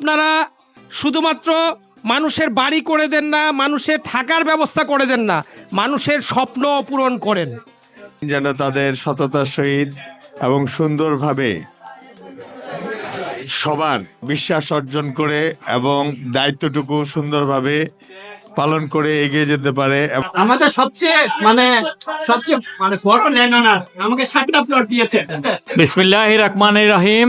আপনারা শুধুমাত্র মানুষের বাড়ি করে দেন না মানুষের থাকার ব্যবস্থা করে দেন না মানুষের স্বপ্ন পূরণ করেন। যেন তাদের সততার সহিত এবং সুন্দরভাবে সবার বিশ্বাস অর্জন করে এবং দায়িত্বটুকু সুন্দরভাবে পালন করে এগিয়ে যেতে পারে। আমাদের সবচেয়ে মানে সবচেয়ে মানে বড় ল্যান্ড আমাকে সাতটা প্লট দিয়েছে। বিসমিল্লাহ রহমান রহিম।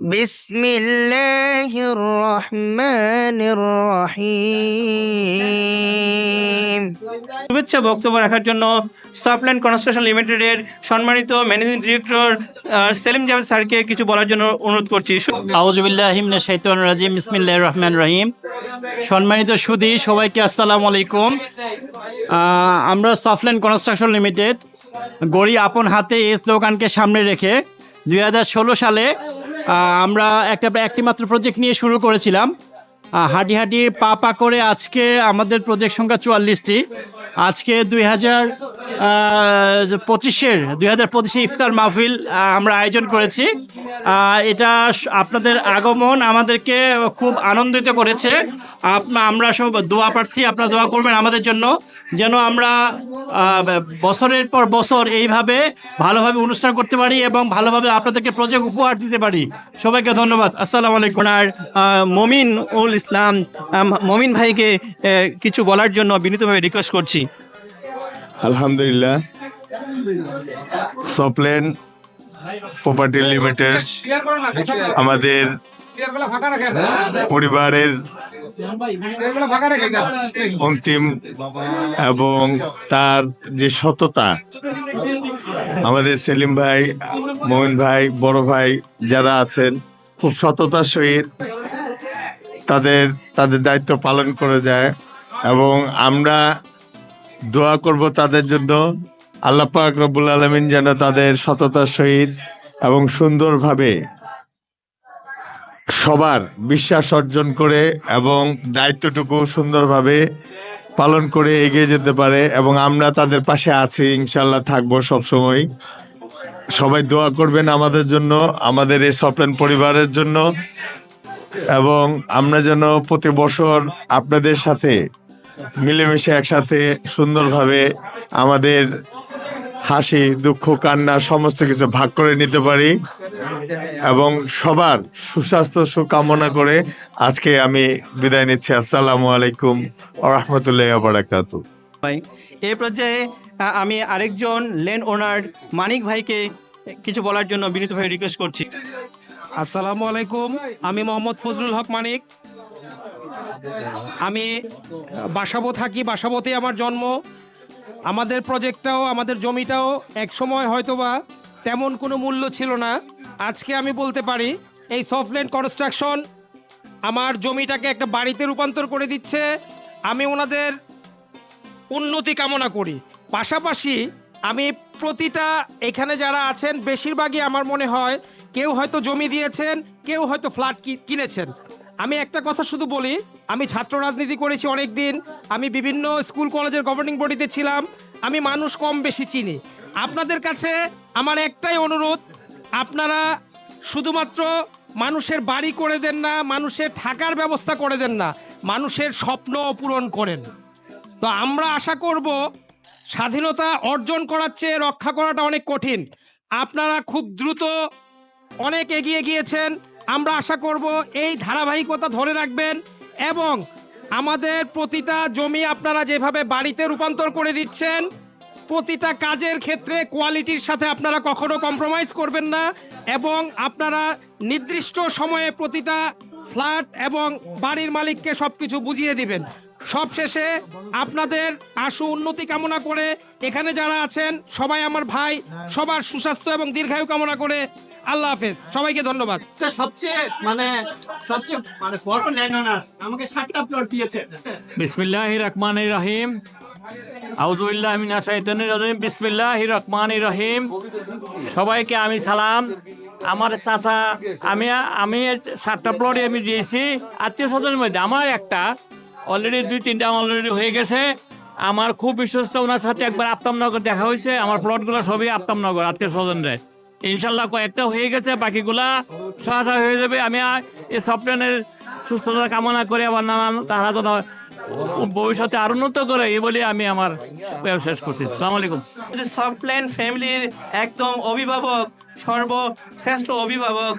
بسم الله الرحمن الرحيم শুভেচ্ছা বক্তব্য রাখার জন্য স্টপল্যান্ড কনস্ট্রাকশন লিমিটেডের সম্মানিত ম্যানেজিং ডিরেক্টর সেলিম জাভেদ স্যারকে কিছু বলার জন্য অনুরোধ করছি আউজুবিল্লাহিমিন শৈতন রাজিম বিসমিল্লাহ রহমান রহিম সম্মানিত সুদী সবাইকে আসসালামু আলাইকুম আহ, আমরা সফটল্যান্ড কনস্ট্রাকশন লিমিটেড গড়ি আপন হাতে এই স্লোগানকে সামনে রেখে দুই সালে আহ, আমরা একটা, একটি মাত্র প্রজেক্ট নিয়ে শুরু করেছিলাম। হাঁটি হাঁটি পা পা করে আজকে আমাদের প্রজেক্ট সংখ্যা চুয়াল্লিশটি। আজকে দুই হাজার পঁচিশের, দুই হাজার পঁচিশে ইফতার মাহফিল আমরা আয়োজন করেছি। এটা আপনাদের আগমন আমাদেরকে খুব আনন্দিত করেছে। আমরা সব দোয়া প্রার্থী, আপনারা দোয়া করবেন আমাদের জন্য, যেন আমরা বছরের পর বছর এইভাবে ভালোভাবে অনুষ্ঠান করতে পারি এবং ভালোভাবে আপনাদেরকে প্রজেক্ট উপহার দিতে পারি। সবাইকে ধন্যবাদ। আসসালামু আলাইকুম। আর মমিন উল ইসলাম মমিন ভাইকে কিছু বলার জন্য বিনীতভাবে রিকোয়েস্ট করছি। আলহামদুলিল্লাহ। সপলেন প্রপার্টি লিমিটেড আমাদের পরিবারের অন্তিম এবং তার যে সততা আমাদের সেলিম ভাই মোমিন ভাই বড় ভাই যারা আছেন খুব সততার সহিত তাদের তাদের দায়িত্ব পালন করে যায় এবং আমরা দোয়া করব তাদের জন্য। আল্লাহ পাক রব্বুল আলমিন যেন তাদের সততার সহিত এবং সুন্দরভাবে সবার বিশ্বাস অর্জন করে এবং দায়িত্বটুকু সুন্দরভাবে পালন করে এগিয়ে যেতে পারে এবং আমরা তাদের পাশে আছি ইনশাল্লাহ থাকব সবসময়। সবাই দোয়া করবেন আমাদের জন্য, আমাদের এই সফটওয়্যার পরিবারের জন্য এবং আমরা যেন প্রতি বছর আপনাদের সাথে মিলেমিশে একসাথে সুন্দরভাবে আমাদের হাসি, দুঃখ, কান্না, সমস্ত কিছু ভাগ করে নিতে পারি। এবং সবার সুস্বাস্থ্য, সুকামনা করে আজকে আমি বিদায় নিচ্ছি। আসসালামু আলাইকুম রহমতুল্লাহ বারাকাতু এই পর্যায়ে আমি আরেকজন ল্যান্ড ওনার মানিক ভাইকে কিছু বলার জন্য বিনীতভাবে রিকোয়েস্ট করছি। আসসালামু আলাইকুম, আমি মোহাম্মদ ফজলুল হক মানিক। আমি বাসাবো থাকি বাসাবোতে আমার জন্ম। আমাদের প্রজেক্টটাও আমাদের জমিটাও এক সময় হয়তোবা তেমন কোনো মূল্য ছিল না। আজকে আমি বলতে পারি, এই সফটল্যান্ড কনস্ট্রাকশন আমার জমিটাকে একটা বাড়িতে রূপান্তর করে দিচ্ছে। আমি ওনাদের উন্নতি কামনা করি। পাশাপাশি আমি প্রতিটা এখানে যারা আছেন, বেশিরভাগই আমার মনে হয় কেউ হয়তো জমি দিয়েছেন, কেউ হয়তো ফ্ল্যাট কিনেছেন। আমি একটা কথা শুধু বলি, আমি ছাত্র রাজনীতি করেছি অনেক দিন আমি বিভিন্ন স্কুল কলেজের গভর্নিং বডিতে ছিলাম, আমি মানুষ কম বেশি চিনি। আপনাদের কাছে আমার একটাই অনুরোধ, আপনারা শুধুমাত্র মানুষের বাড়ি করে দেন না, মানুষের থাকার ব্যবস্থা করে দেন না, মানুষের স্বপ্ন পূরণ করেন। তো আমরা আশা করব, স্বাধীনতা অর্জন করার চেয়ে রক্ষা করাটা অনেক কঠিন। আপনারা খুব দ্রুত অনেক এগিয়ে গিয়েছেন আমরা আশা করব এই ধারাবাহিকতা ধরে রাখবেন এবং আমাদের প্রতিটা জমি আপনারা যেভাবে বাড়িতে রূপান্তর করে দিচ্ছেন, প্রতিটা কাজের ক্ষেত্রে কোয়ালিটির সাথে আপনারা কখনো কম্প্রোমাইজ করবেন না এবং আপনারা নির্দিষ্ট সময়ে প্রতিটা ফ্ল্যাট এবং বাড়ির মালিককে সব কিছু বুঝিয়ে দিবেন। সবশেষে আপনাদের আশু উন্নতি কামনা করে এখানে যারা আছেন সবাই আমার ভাই সবার সুস্বাস্থ্য এবং দীর্ঘায়ু কামনা করে আল্লাহ হাফেজ। সবাইকে ধন্যবাদ। সবচেয়ে মানে সবচেয়ে মানে বড় আমাকে সাতটা প্লট দিয়েছে। রহিম। মিনা শৈতনির রহিম। সবাইকে আমি সালাম। আমার চাচা আমি আমি সাতটা প্লটে আমি দিয়েছি। আত্মীয় স্বজনের মধ্যে আমার একটা অলরেডি দুই, তিনটা অলরেডি হয়ে গেছে। আমার খুব বিশ্বস্ত ওনার সাথে একবার আত্মামনগর দেখা হয়েছে। আমার প্লটগুলো সবই আত্মামনগর আত্মীয় স্বজনরা ইনশাল্লাহ কয়েকটা হয়ে গেছে, বাকিগুলা সহসা হয়ে যাবে। আমি এই সফটওয়্যারের সুস্থতা কামনা করে আবার নানান তারা যেন ভবিষ্যতে আর উন্নত করে, এই বলে আমি আমার শেষ করছি। সালাম আলাইকুম। ফ্যামিলির একদম অভিভাবক সর্বশ্রেষ্ঠ অভিভাবক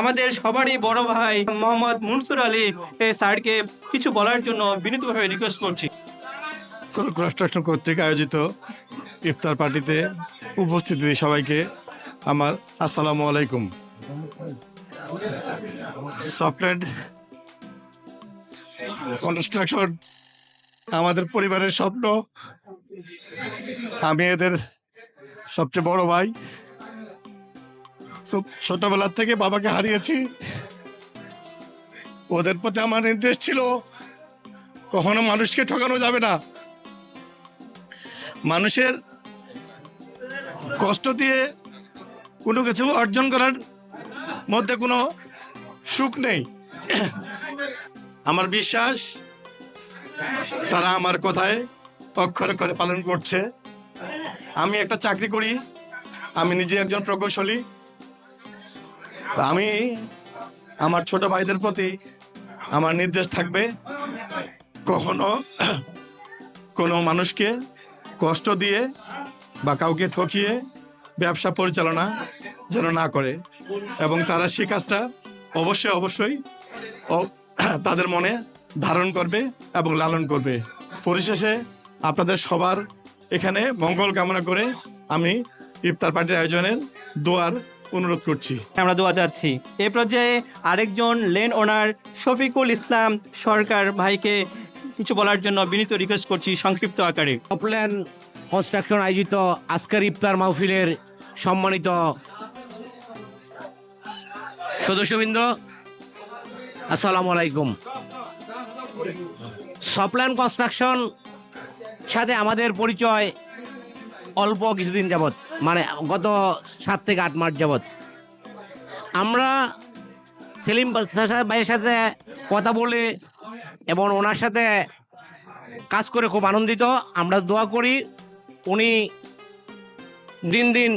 আমাদের সবারই বড় ভাই মোহাম্মদ মনসুর আলী স্যারকে কিছু বলার জন্য বিনীতভাবে রিকোয়েস্ট করছি। কনস্ট্রাকশন কর্তৃক আয়োজিত ইফতার পার্টিতে উপস্থিতি সবাইকে আমার আসসালামু আলাইকুম। সফটওয়্যার কনস্ট্রাকশন আমাদের পরিবারের স্বপ্ন, আমি এদের সবচেয়ে বড় ভাই। খুব ছোটবেলা থেকে বাবাকে হারিয়েছি। ওদের প্রতি আমার নির্দেশ ছিল। কখনো মানুষকে ঠকানো যাবে না। মানুষের কষ্ট দিয়ে কোনো কিছু অর্জন করার মধ্যে কোনো সুখ নেই। আমার বিশ্বাস, তারা আমার কথায় অক্ষরে করে পালন করছে। আমি একটা চাকরি করি। আমি নিজে একজন প্রকৌশলী। আমি আমার ছোট ভাইদের প্রতি আমার নির্দেশ থাকবে কখনো কোনো মানুষকে কষ্ট দিয়ে বা কাউকে ঠকিয়ে ব্যবসা পরিচালনা যেন না করে। এবং তারা সেই কাজটা অবশ্যই অবশ্যই তাদের মনে ধারণ করবে এবং লালন করবে। পরিশেষে আপনাদের সবার এখানে মঙ্গল কামনা করে আমি ইফতার পার্টির আয়োজনের দোয়ার অনুরোধ করছি। আমরা দোয়া চাচ্ছি। এই পর্যায়ে আরেকজন লেন ওনার শফিকুল ইসলাম সরকার ভাইকে কিছু বলার জন্য বিনীত রিকোয়েস্ট করছি সংক্ষিপ্ত আকারে। প্ল্যান কনস্ট্রাকশন আয়োজিত আজকের ইফতার মাহফিলের সম্মানিত সদস্যবৃন্দ আসসালামু আলাইকুম। সপ্ল্যান কনস্ট্রাকশন সাথে আমাদের পরিচয় অল্প কিছুদিন যাবৎ। মানে গত সাত থেকে আট মাস যাবৎ। আমরা সেলিম ভাইয়ের সাথে কথা বলে এবং ওনার সাথে কাজ করে খুব আনন্দিত। আমরা দোয়া করি উনি দিন দিন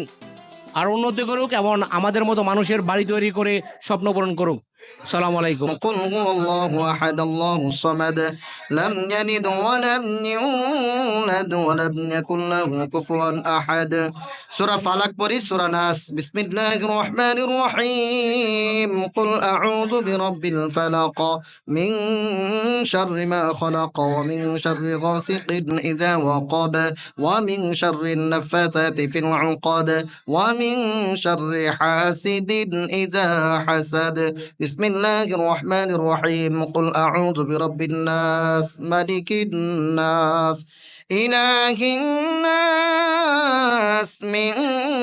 আর উন্নতি করুক এবং আমাদের মতো মানুষের বাড়ি তৈরি করে স্বপ্ন পূরণ করুক। السلام عليكم. قل هو الله أحد الله الصمد. لم يلد ولم يولد ولم يكن له كفوا أحد. سورة فلق بري سورة ناس. بسم الله الرحمن الرحيم. قل أعوذ برب الفلق. من شر ما خلق ومن شر غاسق إذا وقب. ومن شر النفاثات في العقد. ومن شر حاسد إذا حسد. بسم الله الرحمن الرحيم. قل أعوذ برب الناس ملك الناس إله الناس من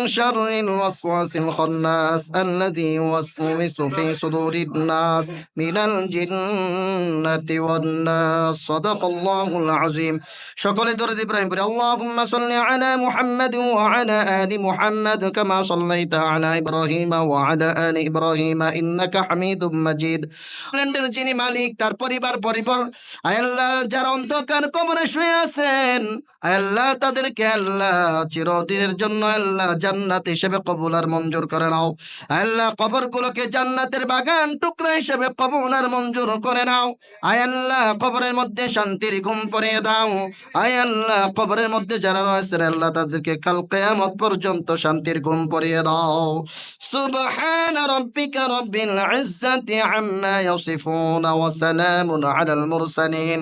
شر الوسواس الخناس الذي يوسوس في صدور الناس من الجنة والناس صدق الله العظيم شكرا درد إبراهيم بر اللهم صل على محمد وعلى آل محمد كما صليت على إبراهيم وعلى آل إبراهيم إنك حميد مجيد ল্যান্ডের যিনি মালিক তার পরিবার পরিবার আল্লাহ যারা অন্ধকার কবরে শুয়ে আছেন আল্লাহ তাদেরকে আল্লাহ চিরদিনের জন্য আল্লাহ জান্নাত হিসেবে কবুল আর মঞ্জুর করে নাও আল্লাহ কবর গুলোকে জান্নাতের বাগান টুকরা হিসেবে কবুল আর মঞ্জুর করে নাও আয় আল্লাহ কবরের মধ্যে শান্তির ঘুম পড়িয়ে দাও আয় আল্লাহ কবরের মধ্যে যারা রয়েছে আল্লাহ তাদেরকে কাল কেয়ামত পর্যন্ত শান্তির ঘুম পড়িয়ে দাও سبحان ربك رب العزة عما يصفون وسلام على المرسلين